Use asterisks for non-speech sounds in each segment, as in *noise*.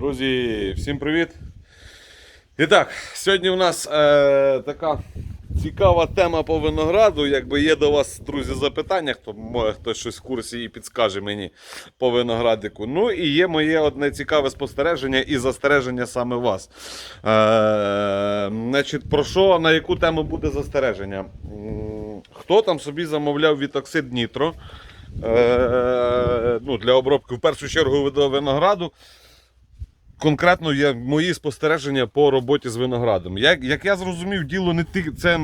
Друзі, всім привіт! І так, сьогодні у нас е, така цікава тема по винограду. Якби є до вас, друзі, запитання, хто може хтось щось в курсі і підскаже мені по виноградику. Ну і є моє одне цікаве спостереження і застереження саме вас. Е, значить, про що, на яку тему буде застереження? Хто там собі замовляв вітоксид Нітро? Е, ну, для обробки в першу чергу до винограду. Конкретно є мої спостереження по роботі з виноградом. Як, як я зрозумів, діло не тільки це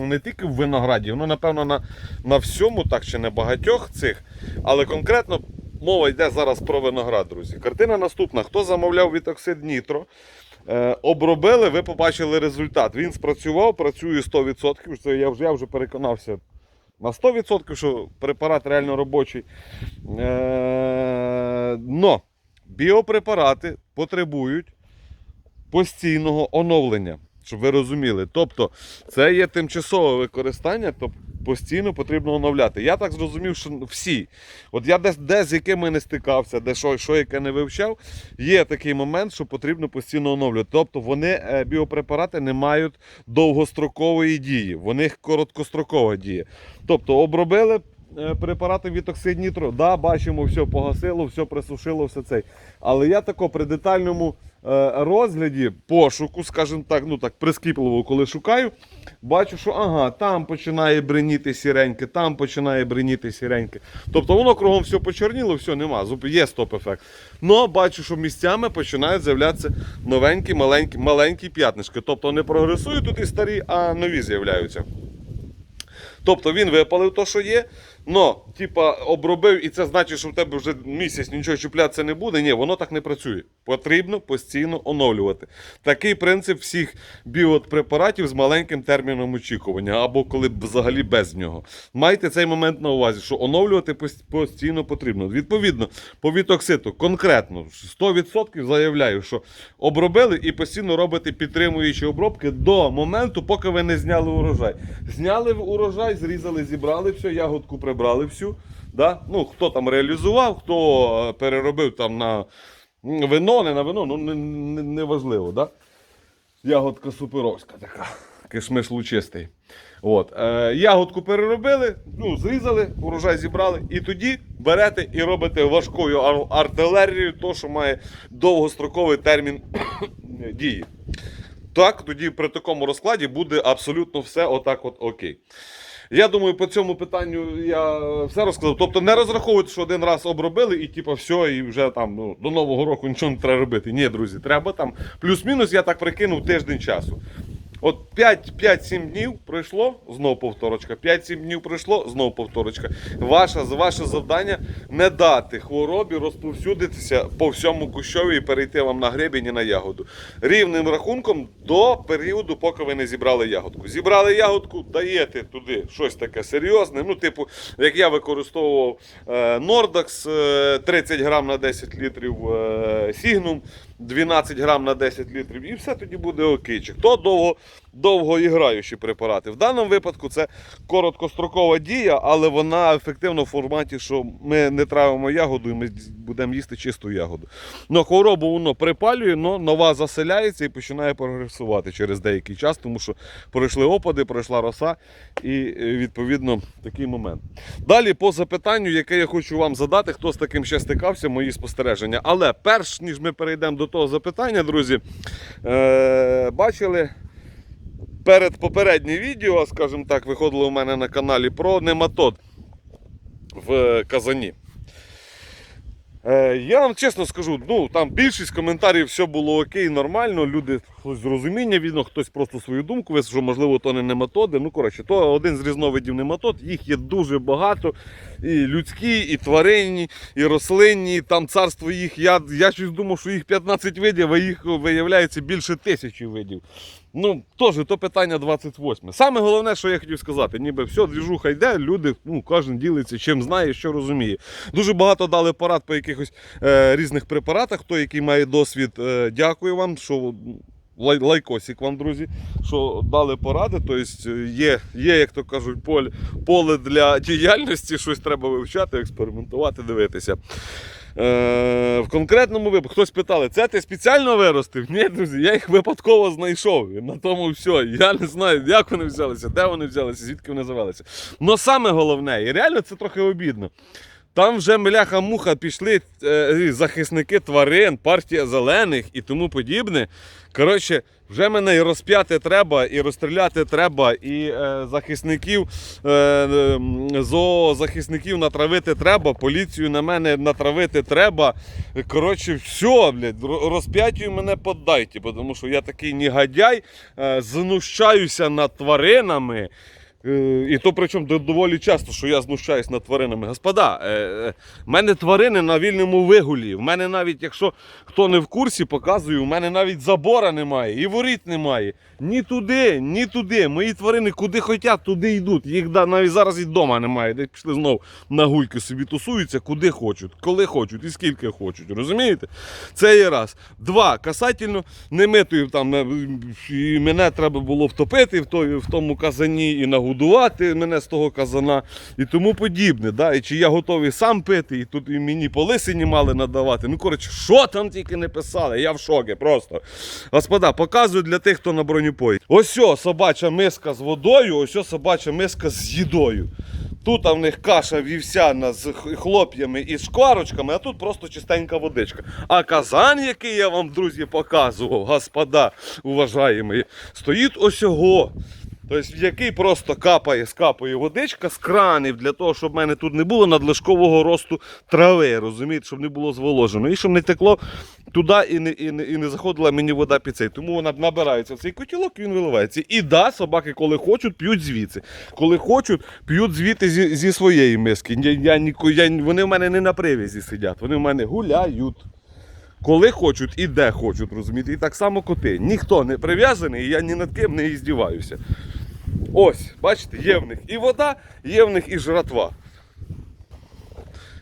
не тільки в винограді, воно напевно на, на всьому, так чи не багатьох цих. Але конкретно мова йде зараз про виноград, друзі. Картина наступна: хто замовляв вітоксид Нітро? Е, обробили, ви побачили результат. Він спрацював, працює 100%. Це я вже, я вже переконався на 100%, що препарат реально робочий. Е, но біопрепарати потребують постійного оновлення, щоб ви розуміли. Тобто, це є тимчасове використання, тобто постійно потрібно оновляти. Я так зрозумів, що всі. От я десь, де з якими не стикався, де що, що яке не вивчав, є такий момент, що потрібно постійно оновлювати. Тобто вони, е, біопрепарати, не мають довгострокової дії, в них короткострокова дія. Тобто обробили препарати вітоксид нітро, да, бачимо, все погасило, все присушило, все цей. Але я тако при детальному е, розгляді, пошуку, скажімо так, ну так прискіпливо, коли шукаю, бачу, що ага, там починає бреніти сіреньке, там починає бреніти сіреньке. Тобто воно кругом все почорніло, все нема, є стоп-ефект. Но бачу, що місцями починають з'являтися новенькі, маленькі, маленькі п'ятнишки. Тобто не прогресують тут і старі, а нові з'являються. Тобто він випалив то, що є, но, типа, обробив, і це значить, що в тебе вже місяць нічого чіплятися не буде. Ні, воно так не працює. Потрібно постійно оновлювати. Такий принцип всіх біопрепаратів з маленьким терміном очікування, або коли взагалі без нього. Майте цей момент на увазі, що оновлювати постійно потрібно. Відповідно, по вітокситу конкретно 100% заявляю, що обробили і постійно робите підтримуючі обробки до моменту, поки ви не зняли урожай. Зняли урожай, зрізали, зібрали все, ягодку прибрали всю. Да? Ну, хто там реалізував, хто е, переробив там на вино, не на вино, ну не, не, не важливо. Да? Ягодка суперовська така. Кишмиш лучистий. От. Е, ягодку переробили, ну, зрізали, урожай зібрали, і тоді берете і робите важкою артилерією, то, що має довгостроковий термін *coughs* дії. Так, тоді при такому розкладі буде абсолютно все отак от окей. Я думаю, по цьому питанню я все розказав. Тобто не розраховуйте, що один раз обробили і типу, все, і вже там ну, до Нового року нічого не треба робити. Ні, друзі, треба там плюс-мінус, я так прикинув тиждень часу. От 5-7 днів пройшло, знов повторочка. 5-7 днів пройшло, знов повторочка. Ваше, ваше завдання не дати хворобі розповсюдитися по всьому кущові і перейти вам на гребінь і на ягоду. Рівним рахунком до періоду, поки ви не зібрали ягодку. Зібрали ягодку, даєте туди щось таке серйозне. Ну, типу, як я використовував е, Nordax е, 30 грам на 10 літрів, е, Signum 12 грам на 10 літрів, і все тоді буде окейчик. То довго, довгоіграючі препарати. В даному випадку це короткострокова дія, але вона ефективна в форматі, що ми не травимо ягоду і ми будемо їсти чисту ягоду. Но хворобу воно припалює, но нова заселяється і починає прогресувати через деякий час, тому що пройшли опади, пройшла роса і е, відповідно такий момент. Далі по запитанню, яке я хочу вам задати, хто з таким ще стикався, мої спостереження. Але перш ніж ми перейдемо до того запитання, друзі, е- бачили. Перед попереднє відео, скажімо так, виходило у мене на каналі про нематод в Казані. Е, я вам чесно скажу, ну там більшість коментарів все було окей, нормально. Люди хтось з розуміння видно, хтось просто свою думку висловив, що можливо то не нематоди. Ну, коротше, то один з різновидів нематод, їх є дуже багато. І людські, і тваринні, і рослинні. Там царство їх. Я, я щось думав, що їх 15 видів, а їх виявляється більше тисячі видів. Ну, теж то питання 28. Саме головне, що я хотів сказати, ніби все, двіжуха йде, люди, ну, кожен ділиться, чим знає, що розуміє. Дуже багато дали порад по якихось е, різних препаратах. Хто який має досвід, е, дякую вам, що лай, лайкосик вам, друзі, що дали поради. Тобто є, є, як то кажуть, поле, поле для діяльності, щось треба вивчати, експериментувати, дивитися. Е, в конкретному випадку хтось питали, це ти спеціально виростив? Ні, друзі, я їх випадково знайшов. На тому все. Я не знаю, як вони взялися, де вони взялися, звідки вони завелися. Но саме головне, і реально це трохи обідно. Там вже меляха-муха пішли е, захисники тварин, партія зелених і тому подібне. Коротше, вже мене і розп'яти треба, і розстріляти треба, і е, захисників, е, зоозахисників натравити треба, поліцію на мене натравити треба. Коротше, все, блядь, ро- розп'ятію мене поддайте, тому що я такий негодяй, е, знущаюся над тваринами. Е, І то причому доволі часто, що я знущаюсь над тваринами. Господа, е, е, в мене тварини на вільному вигулі. В мене навіть, якщо хто не в курсі, показую, в мене навіть забора немає і воріт немає. Ні туди, ні туди. Мої тварини куди хочуть, туди йдуть. Їх навіть зараз і вдома немає. Де пішли знов на гульки собі тусуються, куди хочуть, коли хочуть і скільки хочуть. Розумієте? Це є раз. Два. Касательно немитої там і мене треба було втопити в, тому казані і нагодувати мене з того казана і тому подібне. Да? І чи я готовий сам пити, і тут і мені по лисині мали надавати. Ну, коротше, що там тільки не писали, я в шокі просто. Господа, показую для тих, хто на бронепої. Ось о, собача миска з водою, ось о, собача миска з їдою. Тут в них каша вівсяна з хлоп'ями і шкварочками, а тут просто чистенька водичка. А казан, який я вам, друзі, показував, господа уважаємі, стоїть ось його. Тобто, в який просто капає, скапає водичка з кранів для того, щоб в мене тут не було надлишкового росту трави, розумієте, щоб не було зволожено. І щоб не текло туди і не, і не, і не заходила мені вода під цей. Тому вона набирається в цей котілок і він виливається. І да, собаки, коли хочуть, п'ють звідси. Коли хочуть, п'ють звідти зі, зі своєї миски. Я, я, я, вони в мене не на привязі сидять, вони в мене гуляють. Коли хочуть і де хочуть, розумієте? І так само коти. Ніхто не прив'язаний, і я ні над ким не іздіваюся. Ось, бачите, є в них і вода, є в них і жратва.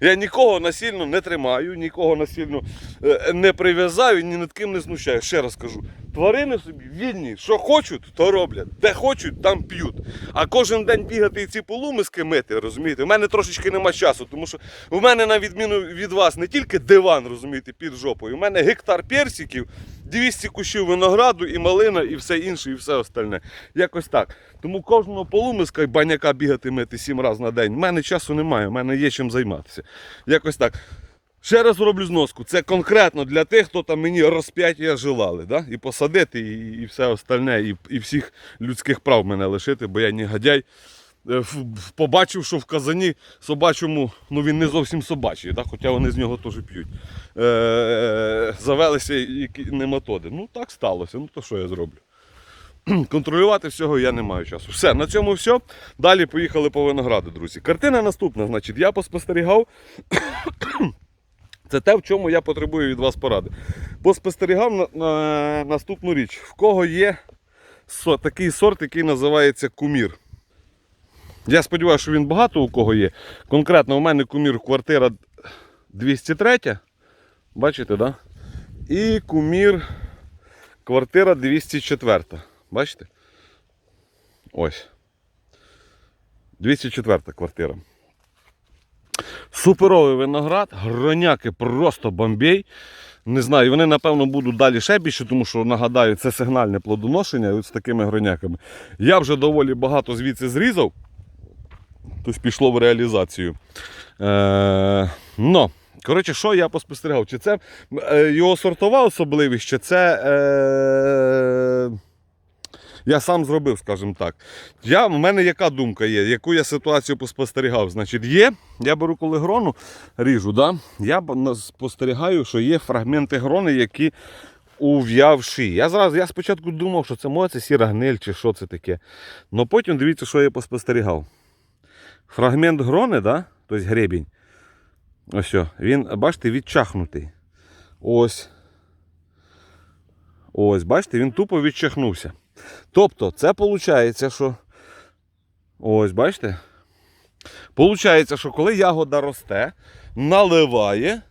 Я нікого насильно не тримаю, нікого насильно е, не прив'язаю, ні над ким не знущаю. Ще раз кажу, тварини собі вільні, що хочуть, то роблять. Де хочуть, там п'ють. А кожен день бігати і ці полумиски мити, розумієте, у мене трошечки нема часу, тому що у мене, на відміну від вас, не тільки диван, розумієте, під жопою. У мене гектар персиків, 200 кущів винограду і малина, і все інше, і все остальне. Якось так. Тому кожного полумиска і баняка бігати мити сім разів на день. У мене часу немає, у мене є чим займатися. Якось так. Ще раз роблю зноску. Це конкретно для тих, хто там мені розп'яття желали. Да? І посадити, і, і все остальне, і, і всіх людських прав мене лишити, бо я негодяй. Е, Побачив, що в казані собачому, ну він не зовсім собачий, да? хоча вони з нього теж п'ють. Е, завелися нематоди. Ну так сталося. Ну то що я зроблю? *clears throat* Контролювати всього я не маю часу. Все, на цьому все. Далі поїхали по винограду, друзі. Картина наступна. Значить, я поспостерігав. *clears throat* Це те, в чому я потребую від вас поради. Поспостерігав на, на наступну річ. В кого є со- такий сорт, який називається кумір. Я сподіваюся, що він багато у кого є. Конкретно у мене кумір квартира 203. Бачите, да? І кумір квартира 204. Бачите? Ось. 204 квартира. Суперовий виноград, гроняки просто бомбей. Не знаю, вони, напевно, будуть далі ще більше, тому що, нагадаю, це сигнальне плодоношення от з такими гроняками. Я вже доволі багато звідси зрізав, тобто пішло в реалізацію. Е, но, коротше, що я поспостерігав? Чи це е, його сортова особливість, чи це. Е, я сам зробив, скажімо так. Я, в мене яка думка є, яку я ситуацію поспостерігав? Значить, є, я беру коли грону, ріжу, да? я спостерігаю, що є фрагменти грони, які ув'явші. Я зразу, я спочатку думав, що це може це сіра гниль чи що це таке. Но потім дивіться, що я поспостерігав. Фрагмент грони, да? тобто гребінь, ось, він, бачите, відчахнутий. Ось. Ось, бачите, він тупо відчахнувся. Тобто, це виходить, що. Ось, бачите? Получається, що коли ягода росте, наливає.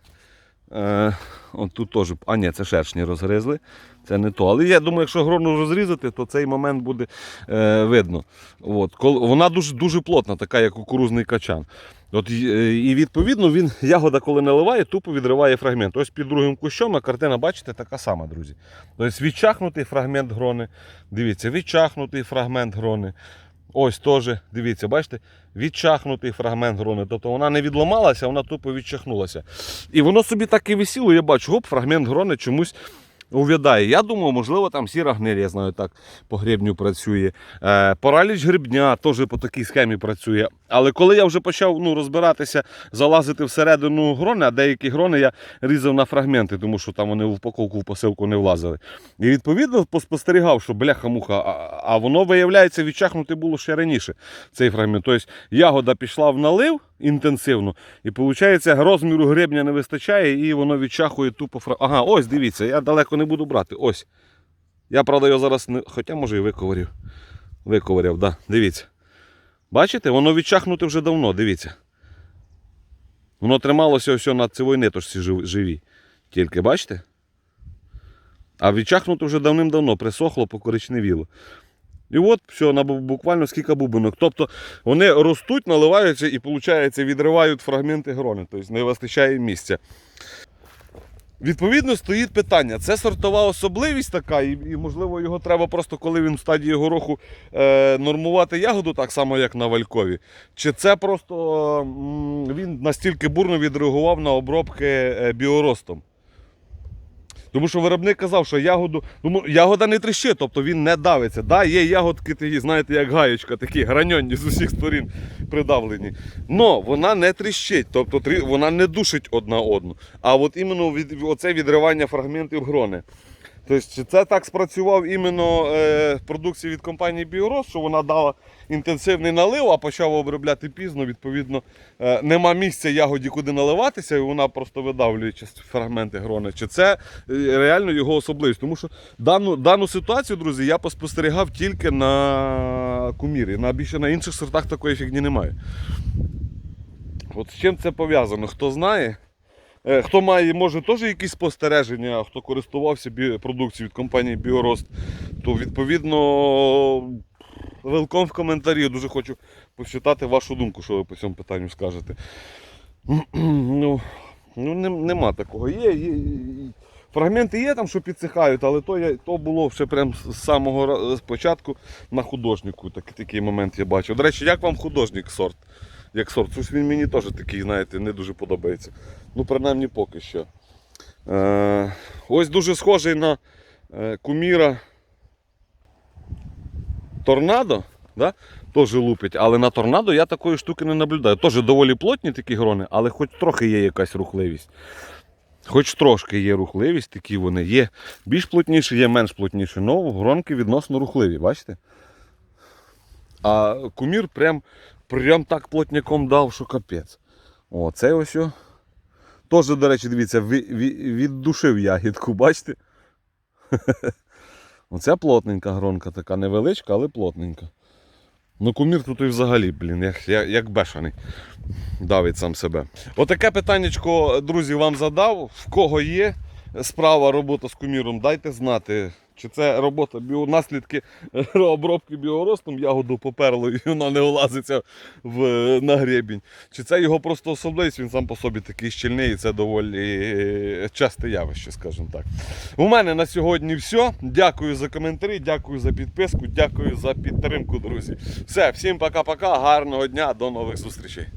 Е, От тут теж. А ні, це шершні розгризли. Це не то. Але я думаю, якщо грону розрізати, то цей момент буде е, видно. От. Вона дуже, дуже плотна, така як кукурузний качан. От, е, і відповідно він ягода, коли наливає, тупо відриває фрагмент. Ось під другим кущом, а картина, бачите, така сама, друзі. Тобто відчахнутий фрагмент грони. Дивіться, відчахнутий фрагмент грони. Ось теж, дивіться, бачите, відчахнутий фрагмент грони. Тобто вона не відламалася, вона тупо відчахнулася. І воно собі так і висіло, я бачу, гоп, фрагмент грони чомусь увядає. Я думаю, можливо, там сіра гниль, я знаю, так по гребню працює. Е, параліч грибня теж по такій схемі працює. Але коли я вже почав ну, розбиратися, залазити всередину грони, а деякі грони я різав на фрагменти, тому що там вони в упаковку в посилку не влазили. І відповідно поспостерігав, що бляха-муха, а, а воно виявляється відчахнути було ще раніше цей фрагмент. Тобто ягода пішла в налив інтенсивно, і виходить, розміру гребня не вистачає, і воно відчахує тупо фрагмент. Ага, ось дивіться, я далеко не буду брати. Ось. Я, правда, його зараз не. Хоча може і виковарів. Виковаряв, да. Дивіться. Бачите, воно відчахнуте вже давно, дивіться. Воно трималося ось на цивої ниточці жив- живій. Тільки бачите? А відчахнуто вже давним-давно присохло, покоричневіло. І от все, буквально скільки бубинок. Тобто вони ростуть, наливаються і, виходить, відривають фрагменти грони, тобто не вистачає місця. Відповідно, стоїть питання. Це сортова особливість така, і, і можливо його треба просто, коли він в стадії гороху е, нормувати ягоду, так само, як на валькові. Чи це просто м, він настільки бурно відреагував на обробки е, біоростом? Тому що виробник казав, що ягоду, тому ягода не тріщить, тобто він не давиться. Да, є ягодки такі, знаєте, як гаєчка, такі граньонні з усіх сторін придавлені. Но вона не тріщить, тобто вона не душить одна одну. А от іменно від, оце відривання фрагментів грони. Тобто, це так спрацював іменно е, продукції від компанії Біорос, що вона дала інтенсивний налив, а почав обробляти пізно. Відповідно, е, нема місця ягоді, куди наливатися, і вона просто видавлює фрагменти грони. Чи це е, реально його особливість? Тому що дану, дану ситуацію, друзі, я поспостерігав тільки на кумірі. На більше на інших сортах такої фігні немає. От з чим це пов'язано? Хто знає? Е, Хто має, може, теж якісь спостереження, хто користувався продукцією від компанії Біорост, то відповідно велком в коментарі. Дуже хочу почитати вашу думку, що ви по цьому питанню скажете. *clears throat* Ну, ну нем- нема такого. Є, є, фрагменти є там, що підсихають, але то, я, то було ще прям з самого спочатку на художнику. Так, такий момент я бачив. До речі, як вам художник сорт? Як сорт? Щось він мені теж такий, знаєте, не дуже подобається. Ну, принаймні поки що. Е, ось дуже схожий на е, куміра торнадо. Да? Теж лупить, але на торнадо я такої штуки не наблюдаю. Теж доволі плотні такі грони, але хоч трохи є якась рухливість. Хоч трошки є рухливість, такі вони є. Більш плотніші, є менш плотніші. Ну, гронки відносно рухливі, бачите? А кумір прям, прям так плотняком дав, що капець. О, це ось. Теж, до речі, дивіться, ві- ві- віддушив ягідку, бачите? *laughs* Оця плотненька гронка, така невеличка, але плотненька. Ну, кумір тут і взагалі, блін, як, як, бешений. Давить сам себе. Отаке питаннячко, друзі, вам задав. В кого є справа робота з куміром, дайте знати. Чи це робота біо... наслідки *laughs* обробки біоростом, ягоду поперло і вона не влазиться в, на гребінь. Чи це його просто особливість, він сам по собі такий щільний і це доволі е, часте явище, скажімо так. У мене на сьогодні все. Дякую за коментарі, дякую за підписку, дякую за підтримку, друзі. Все, всім пока-пока, гарного дня, до нових зустрічей.